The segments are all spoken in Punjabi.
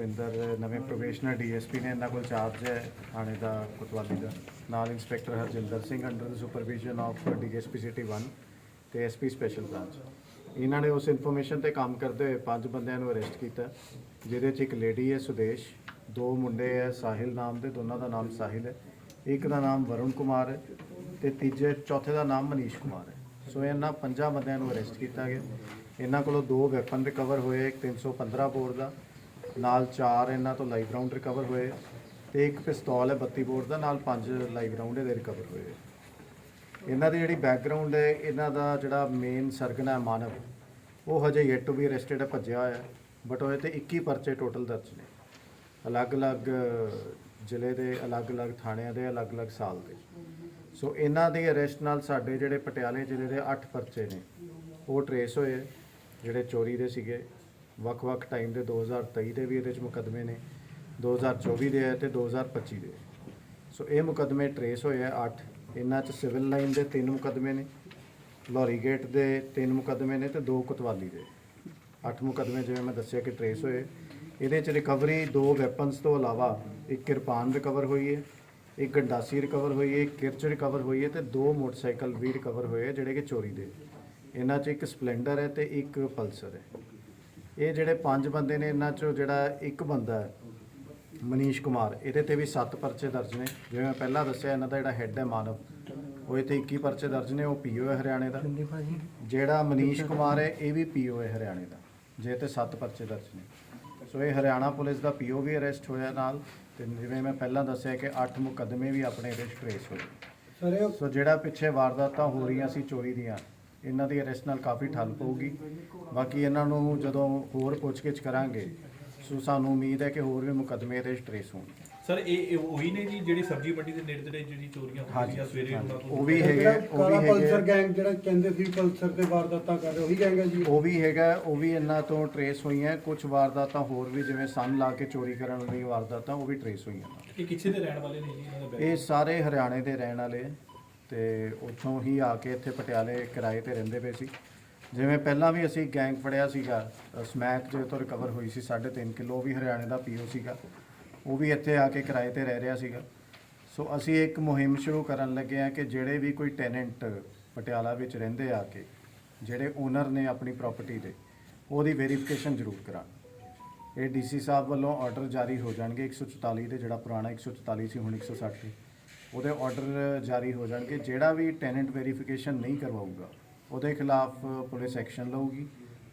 ਐਡੀਸ਼ਨਲ ਡੀਐਸਪੀ ਨੇ ਇਹਨਾਂ ਕੋਲ ਚਾਰਜ ਹੈ ਥਾਣੇ ਦਾ, ਕੋਤਵਾਲੀ ਦਾ। ਨਾਲ inspector Harjinder Singh under the supervision of DSP city 1 ਤੇ ਐਸਪੀ ਸਪੈਸ਼ਲ ਬ੍ਰਾਂਚ ਇਹਨਾਂ ਨੇ ਉਸ ਇਨਫੋਰਮੇਸ਼ਨ ਤੇ ਕੰਮ ਕਰਦੇ ਹੋਏ ਪੰਜ ਬੰਦਿਆਂ ਨੂੰ ਅਰੈਸਟ ਕੀਤਾ। ਜਿਹਦੇ 'ਚ ਇੱਕ ਲੇਡੀ ਹੈ, ਸੁਦੇਸ਼। ਦੋ ਮੁੰਡੇ ਹੈ, ਸਾਹਿਲ ਨਾਮ ਦੇ। ਦੋਨਾਂ ਦਾ ਨਾਮ ਸਾਹਿਲ ਹੈ। ਇੱਕ ਦਾ ਨਾਮ ਵਰੁਣ ਕੁਮਾਰ ਹੈ ਤੇ ਤੀਜੇ, ਚੌਥੇ ਦਾ ਨਾਮ ਮਨੀਸ਼ ਕੁਮਾਰ ਹੈ। ਸੋ ਇਹਨਾਂ ਪੰਜਾਂ ਬੰਦਿਆਂ ਨੂੰ ਅਰੈਸਟ ਕੀਤਾ ਗਿਆ। ਇਹਨਾਂ ਕੋਲੋਂ ਦੋ ਵੈਪਨ ਰਿਕਵਰ ਹੋਏ, ਇੱਕ 315 ਬੋਰ ਦਾ। ਨਾਲ ਚਾਰ ਇਹਨਾਂ ਤੋਂ ਲਾਈਵ ਰਾਉਂਡ ਰਿਕਵਰ ਹੋਏ ਤੇ ਇੱਕ ਪਿਸਤੌਲ ਹੈ 32 ਬੋਰ ਦਾ, ਨਾਲ ਪੰਜ ਲਾਈਵ ਰਾਉਂਡ ਇਹਦੇ ਰਿਕਵਰ ਹੋਏ ਇਹਨਾਂ ਦੀ ਜਿਹੜੀ ਬੈਕਗ੍ਰਾਉਂਡ ਹੈ, ਇਹਨਾਂ ਦਾ ਜਿਹੜਾ ਮੇਨ ਸਰਗਨਾ ਮਾਨਵ, ਉਹ ਹਜੇ ਯੈਟ ਟੂ ਬੀ ਅਰੈਸਟਡ ਹੈ, ਭੱਜਿਆ ਹੋਇਆ ਬਟ ਉਹਦੇ ਤੇ 21 ਪਰਚੇ ਟੋਟਲ ਦਰਜ ਨੇ। ਅਲੱਗ-ਅਲੱਗ ਜ਼ਿਲ੍ਹੇ ਦੇ, ਅਲੱਗ-ਅਲੱਗ ਥਾਣਿਆਂ ਦੇ, ਅਲੱਗ-ਅਲੱਗ ਸਾਲ ਦੇ। ਸੋ ਇਹਨਾਂ ਦੇ ਅਰੈਸਟ ਨਾਲ ਸਾਡੇ ਜਿਹੜੇ ਪਟਿਆਲੇ ਜ਼ਿਲ੍ਹੇ ਦੇ 8 ਪਰਚੇ ਨੇ, ਉਹ ਟਰੇਸ ਹੋਏ ਜਿਹੜੇ ਚੋਰੀ ਦੇ ਸੀਗੇ। ਵੱਖ-ਵੱਖ ਟਾਈਮ ਦੇ 2023 ਦੇ ਵੀ ਇਹਦੇ 'ਚ ਮੁਕੱਦਮੇ ਨੇ 2024 ਦੇ ਹੈ ਤੇ 2025 ਦੇ ਸੋ ਇਹ ਮੁਕੱਦਮੇ ਟਰੇਸ ਹੋਏ ਆ 8 ਇਹਨਾਂ 'ਚ ਸਿਵਲ ਲਾਈਨ ਦੇ 3 ਮੁਕੱਦਮੇ ਨੇ ਲੋਰੀ ਗੇਟ ਦੇ 3 ਮੁਕੱਦਮੇ ਨੇ ਤੇ 2 ਕੋਤਵਾਲੀ ਦੇ। 8 ਮੁਕੱਦਮੇ ਜਿਵੇਂ ਮੈਂ ਦੱਸਿਆ ਕਿ ਟਰੇਸ ਹੋਏ ਇਹਦੇ 'ਚ ਰਿਕਵਰੀ ਦੋ ਵੈਪਨਸ ਤੋਂ ਇਲਾਵਾ ਇੱਕ ਕਿਰਪਾਨ ਰਿਕਵਰ ਹੋਈ ਹੈ, ਇੱਕ ਗੰਡਾਸੀ ਰਿਕਵਰ ਹੋਈ ਹੈ, ਇੱਕ ਕਿਰਚ ਰਿਕਵਰ ਹੋਈ ਹੈ ਤੇ ਦੋ ਮੋਟਰਸਾਈਕਲ ਵੀ ਰਿਕਵਰ ਹੋਏ ਆ ਜਿਹੜੇ ਕਿ ਚੋਰੀ ਦੇ। ਇਹਨਾਂ 'ਚ ਇੱਕ ਸਪਲੈਂਡਰ ਹੈ ਤੇ ਇੱਕ ਪਲਸਰ ਹੈ। ਇਹ ਜਿਹੜੇ ਪੰਜ ਬੰਦੇ ਨੇ ਇਹਨਾਂ 'ਚੋਂ ਜਿਹੜਾ ਇੱਕ ਬੰਦਾ ਹੈ ਮਨੀਸ਼ ਕੁਮਾਰ ਇਹਦੇ ਤੇ ਵੀ 7 ਪਰਚੇ ਦਰਜ ਨੇ। ਜਿਵੇਂ ਮੈਂ ਪਹਿਲਾਂ ਦੱਸਿਆ ਇਹਨਾਂ ਦਾ ਜਿਹੜਾ ਹੈੱਡ ਹੈ ਮਾਨਵ ਉਹਦੇ ਤੇ 21 ਪਰਚੇ ਦਰਜ ਨੇ ਉਹ ਪੀਓ ਹੈ ਹਰਿਆਣੇ ਦਾ। ਜਿਹੜਾ ਮਨੀਸ਼ ਕੁਮਾਰ ਹੈ ਇਹ ਵੀ ਪੀਓ ਹੈ ਹਰਿਆਣੇ ਦਾ ਜੇ ਤੇ 7 ਪਰਚੇ ਦਰਜ ਨੇ। ਸੋ ਇਹ ਹਰਿਆਣਾ ਪੁਲਿਸ ਦਾ ਪੀਓ ਵੀ ਅਰੈਸਟ ਹੋਇਆ ਨਾਲ ਤੇ ਜਿਵੇਂ ਮੈਂ ਪਹਿਲਾਂ ਦੱਸਿਆ ਕਿ 8 ਮੁਕੱਦਮੇ ਵੀ ਆਪਣੇ ਇਹਦੇ 'ਚ ਟ੍ਰੇਸ ਹੋਏ। ਇਹ ਸੋ ਜਿਹੜਾ ਪਿੱਛੇ ਵਾਰਦਾਤਾਂ ਹੋ ਰਹੀਆਂ ਸੀ ਚੋਰੀ ਦੀਆਂ ਇਹਨਾਂ ਦੀ ਅਰੈਸਟ ਨਾਲ ਕਾਫੀ ਠੱਲ ਪਊਗੀ। ਬਾਕੀ ਇਹਨਾਂ ਨੂੰ ਜਦੋਂ ਹੋਰ ਪੁੱਛਗਿੱਛ ਕਰਾਂਗੇ ਸੋ ਸਾਨੂੰ ਉਮੀਦ ਹੈ ਕਿ ਹੋਰ ਵੀ ਮੁਕੱਦਮੇ ਇਹਦੇ 'ਚ ਟ੍ਰੇਸ ਹੋਣਗੇ ਸਰ ਇਹ ਇਹ ਉਹੀ ਨੇ ਜੀ ਜਿਹੜੀ ਸਬਜ਼ੀ ਮੰਡੀ ਦੇ ਨੇੜੇ ਤੇੜੇ ਜਿਹੜੀ ਚੋਰੀਆਂ ਹੋਈਆਂ ਸਵੇਰੇ। ਉਹਨਾਂ ਤੋਂ? ਉਹ ਵੀ ਹੈਗੇ ਉਹ ਕਾਲਾ ਵੀ ਪਲਸਰ ਹੈਗੇ ਗੈਂਗ ਜਿਹੜਾ ਕਹਿੰਦੇ ਸੀ ਪਲਸਰ ਤੇ ਵਾਰਦਾਤਾਂ ਕਰ ਰਹੇ ਉਹੀ ਗੈਂਗ ਹੈ ਜੀ। ਉਹ ਵੀ ਹੈਗਾ ਉਹ ਵੀ ਇਹਨਾਂ ਤੋਂ ਟ੍ਰੇਸ ਹੋਈਆਂ। ਕੁਝ ਵਾਰਦਾਤਾਂ ਹੋਰ ਵੀ ਜਿਵੇਂ ਸੰਨ ਲਾ ਕੇ ਚੋਰੀ ਕਰਨ ਵਾਲੀ ਵਾਰਦਾਤਾਂ ਉਹ ਵੀ ਟ੍ਰੇਸ ਹੋਈਆਂ। ਇਹ ਕਿੱਥੇ ਦੇ ਰਹਿਣ ਵਾਲੇ ਨੇ ਜੀ ਇਹਨਾਂ ਦਾ ਇਹ ਸਾਰੇ ਹਰਿਆਣੇ ਦੇ ਰਹਿਣ ਵਾਲੇ। ਤੇ ਉੱਥੋਂ ਹੀ ਆ ਕੇ ਇੱਥੇ ਪਟਿਆਲੇ ਕਿਰਾਏ ਤੇ ਰਹਿੰਦੇ ਪਏ ਸੀ। ਜਿਵੇਂ ਪਹਿਲਾਂ ਵੀ ਅਸੀਂ ਗੈਂਗ ਫੜਿਆ ਸੀਗਾ ਸਮੈਕ ਜੋ ਤੋਂ ਰਿਕਵਰ ਹੋਈ ਸੀ 3.5 ਕਿਲੋ, ਉਹ ਵੀ ਹਰਿਆਣੇ ਦਾ ਪੀਓ ਸੀਗਾ। ਉਹ ਵੀ ਇੱਥੇ ਆ ਕੇ ਕਿਰਾਏ ਤੇ ਰਹਿ ਰਿਹਾ ਸੀਗਾ। ਸੋ ਅਸੀਂ ਇੱਕ ਮੁਹਿੰਮ ਸ਼ੁਰੂ ਕਰਨ ਲੱਗੇ ਆ ਕਿ ਜਿਹੜੇ ਵੀ ਕੋਈ ਟੈਨੈਂਟ ਪਟਿਆਲਾ ਵਿੱਚ ਰਹਿੰਦੇ ਆ ਕੇ, ਜਿਹੜੇ ਓਨਰ ਨੇ ਆਪਣੀ ਪ੍ਰਾਪਰਟੀ ਦੇ, ਉਹਦੀ ਵੈਰੀਫਿਕੇਸ਼ਨ ਜ਼ਰੂਰ ਕਰਾਉਣ। ਇਹ ਡੀਸੀ ਸਾਹਿਬ ਵੱਲੋਂ ਆਰਡਰ ਜਾਰੀ ਹੋ ਜਾਣਗੇ 144 ਦੇ ਜਿਹੜਾ ਪੁਰਾਣਾ 144 ਸੀ ਹੁਣ 160 ਤੇ ਉਹਦੇ ਆਰਡਰ ਜਾਰੀ ਹੋ ਜਾਣਗੇ। ਜਿਹੜਾ ਵੀ ਟੈਨੈਂਟ ਵੈਰੀਫਿਕੇਸ਼ਨ ਨਹੀਂ ਕਰਵਾਊਗਾ ਉਹਦੇ ਖਿਲਾਫ ਪੁਲਿਸ ਐਕਸ਼ਨ ਲਊਗੀ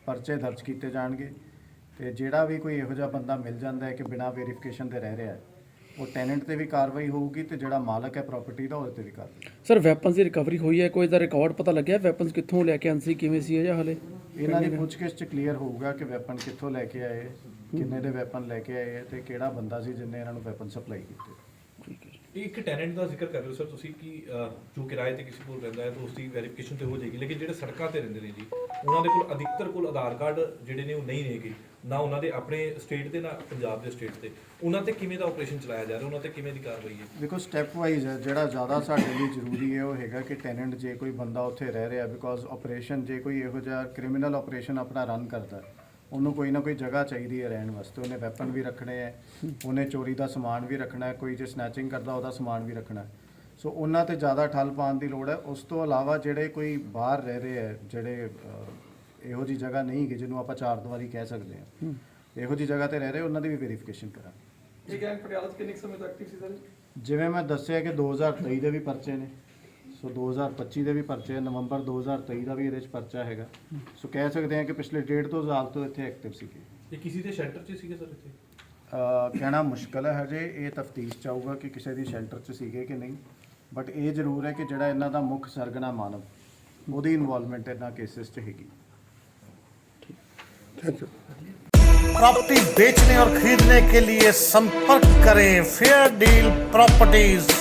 ਪਰਚੇ ਦਰਜ ਕੀਤੇ ਜਾਣਗੇ ਤੇ ਜਿਹੜਾ ਵੀ ਕੋਈ ਇਹੋ ਜਿਹਾ ਬੰਦਾ ਮਿਲ ਜਾਂਦਾ ਹੈ ਕਿ ਬਿਨਾਂ ਵੈਰੀਫਿਕੇਸ਼ਨ ਦੇ ਰਹਿ ਰਿਹਾ ਹੈ ਉਹ ਟੈਨੈਂਟ ਤੇ ਵੀ ਕਾਰਵਾਈ ਹੋਊਗੀ ਤੇ ਜਿਹੜਾ ਮਾਲਕ ਹੈ ਪ੍ਰਾਪਰਟੀ ਦਾ ਉਹਦੇ ਤੇ ਵੀ ਕਾਰਵਾਈ ਸਰ ਵੈਪਨਸ ਦੀ ਰਿਕਵਰੀ ਹੋਈ ਹੈ ਕੋਈ ਦਾ ਰਿਕਾਰਡ ਪਤਾ ਲੱਗਿਆ? ਵੈਪਨਸ ਕਿੱਥੋਂ ਲੈ ਕੇ ਆਂਦੇ ਸੀ ਕਿਵੇਂ ਸੀ ਇਹ ਜਾਂ ਹਲੇ? ਇਹਨਾਂ ਦੀ ਪੁੱਛਗਿੱਛ ਚ ਕਲੀਅਰ ਹੋਊਗਾ ਕਿ ਵੈਪਨ ਕਿੱਥੋਂ ਲੈ ਕੇ ਆਏ ਕਿੰਨੇ ਦੇ ਵੈਪਨ ਲੈ ਕੇ ਆਏ ਤੇ ਕਿਹੜਾ ਬੰਦਾ ਸੀ ਜਿਹਨੇ ਇਹਨਾਂ ਨੂੰ ਵੈਪਨ ਸਪਲਾਈ ਕੀਤੇ। ਇੱਕ ਟੈਨੈਂਟ ਦਾ ਜ਼ਿਕਰ ਕਰ ਰਹੇ ਹੋ ਸਰ ਤੁਸੀਂ ਕਿ ਅਹ, ਜੋ ਕਿਰਾਏ ਤੇ ਕਿਸੇ ਕੋਲ ਰਹਿੰਦਾ ਹੈ ਤਾਂ ਉਸ ਦੀ ਵੈਰੀਫਿਕੇਸ਼ਨ ਤੇ ਹੋ ਜਾਏਗੀ। ਲੇਕਿਨ ਜਿਹੜੇ ਸੜਕਾਂ ਤੇ ਰਹਿੰਦੇ ਨੇ ਜੀ ਉਹਨਾਂ ਦੇ ਕੋਲ ਅਧਿਕਤਰ ਕੋਲ ਆਧਾਰ ਕਾਰਡ ਜਿਹੜੇ ਨੇ ਉਹ ਨਹੀਂ ਨੇਗੇ। ਨਾ ਉਹਨਾਂ ਦੇ ਆਪਣੇ ਸਟੇਟ ਦੇ ਨਾ ਪੰਜਾਬ ਦੇ ਸਟੇਟ ਦੇ। ਉਹਨਾਂ ਤੇ ਕਿਵੇਂ ਦਾ ਆਪਰੇਸ਼ਨ ਚਲਾਇਆ ਜਾ ਰਿਹਾ? ਉਹਨਾਂ ਤੇ ਕਿਵੇਂ ਦੀ ਕਾਰਵਾਈ ਹੈ? ਦੇਖੋ ਸਟੈਪ ਵਾਈਜ਼ ਹੈ ਜਿਹੜਾ ਜ਼ਿਆਦਾ ਸਾਡੇ ਲਈ ਜ਼ਰੂਰੀ ਹੈ ਉਹ ਹੈਗਾ ਕਿ ਟੈਨੈਂਟ ਜੇ ਕੋਈ ਬੰਦਾ ਉੱਥੇ ਰਹਿ ਰਿਹਾ ਬਿਕੋਜ਼ ਆਪਰੇਸ਼ਨ ਜੇ ਕੋਈ ਇਹੋ ਜਿਹਾ ਕ੍ਰਿਮੀਨਲ ਆਪਰੇਸ਼ਨ ਆਪਣਾ ਰਨ ਕਰਦਾ ਹੈ, ਉਹਨੂੰ ਕੋਈ ਨਾ ਕੋਈ ਜਗ੍ਹਾ ਚਾਹੀਦੀ ਹੈ ਰਹਿਣ ਵਾਸਤੇ। ਉਹਨੇ ਵੈਪਨ ਵੀ ਰੱਖਣੇ ਹੈ ਉਹਨੇ ਚੋਰੀ ਦਾ ਸਮਾਨ ਵੀ ਰੱਖਣਾ ਹੈ ਕੋਈ ਜੇ ਸਨੈਚਿੰਗ ਕਰਦਾ ਉਹਦਾ ਸਮਾਨ ਵੀ ਰੱਖਣਾ ਹੈ। ਸੋ ਉਹਨਾਂ ਤੇ ਜ਼ਿਆਦਾ ਠੱਲ ਪਾਉਣ ਦੀ ਲੋੜ ਹੈ। ਉਸ ਤੋਂ ਇਲਾਵਾ ਜਿਹੜੇ ਕੋਈ ਬਾਹਰ ਰਹਿ ਰਹੇ ਹੈ ਜਿਹੜੇ ਅਹ, ਇਹੋ ਜੀ ਜਗ੍ਹਾ ਨਹੀਂ ਕਿ ਜਿਹਨੂੰ ਆਪਾਂ ਚਾਰ ਦੀਵਾਰੀ ਕਹਿ ਸਕਦੇ ਹਾਂ। ਇਹੋ ਜੀ ਜਗ੍ਹਾ ਤੇ ਰਹਿ ਰਹੇ ਉਹਨਾਂ ਦੀ ਵੀ ਵੈਰੀਫਿਕੇਸ਼ਨ ਕਰਾਂਗੇ। ਇਹ ਗੈਂਗ ਪਟਿਆਲਾ 'ਚ ਕਿੰਨੇ ਕੁ ਸਮੇਂ ਤੋਂ ਐਕਟਿਵ ਸੀ ਸਰ? ਜਿਵੇਂ ਮੈਂ ਦੱਸਿਆ ਕਿ 2023 ਦੇ ਵੀ ਪਰਚੇ ਨੇ। ਸੋ 2025 ਦੇ ਵੀ ਪਰਚੇ ਹੈ, ਨਵੰਬਰ 2023 ਦਾ ਵੀ ਇਹਦੇ ਵਿੱਚ ਪਰਚਾ ਹੈਗਾ ਸੋ ਕਹਿ ਸਕਦੇ ਹਾਂ ਕਿ ਪਿਛਲੇ ਡੇਢ ਤੋਂ ਸਾਲ ਤੋਂ ਇੱਥੇ ਐਕਟਿਵ ਸੀਗੇ ਇਹ ਕਿਸੇ ਦੇ ਸ਼ੈਲਟਰ 'ਚ ਸੀਗੇ ਸਰ ਇੱਥੇ ਅਹ ਕਹਿਣਾ ਮੁਸ਼ਕਲ ਹੈ ਹਜੇ ਇਹ ਤਫਤੀਸ਼ ਚਾਹੂਗਾ ਕਿ ਕਿਸੇ ਦੀ ਸ਼ੈਲਟਰ 'ਚ ਸੀਗੇ ਕਿ ਨਹੀਂ ਬਟ ਇਹ ਜ਼ਰੂਰ ਹੈ ਕਿ ਜਿਹੜਾ ਇਹਨਾਂ ਦਾ ਮੁੱਖ ਸਰਗਨਾ ਮਾਨਵ ਉਹਦੀ ਇਨਵੋਲਵਮੈਂਟ ਇਹਨਾਂ ਕੇਸਿਸ 'ਚ ਹੈਗੀ प्रॉपर्टी बेचने और खरीदने के लिए संपर्क करें फेयर डील प्रॉपर्टीज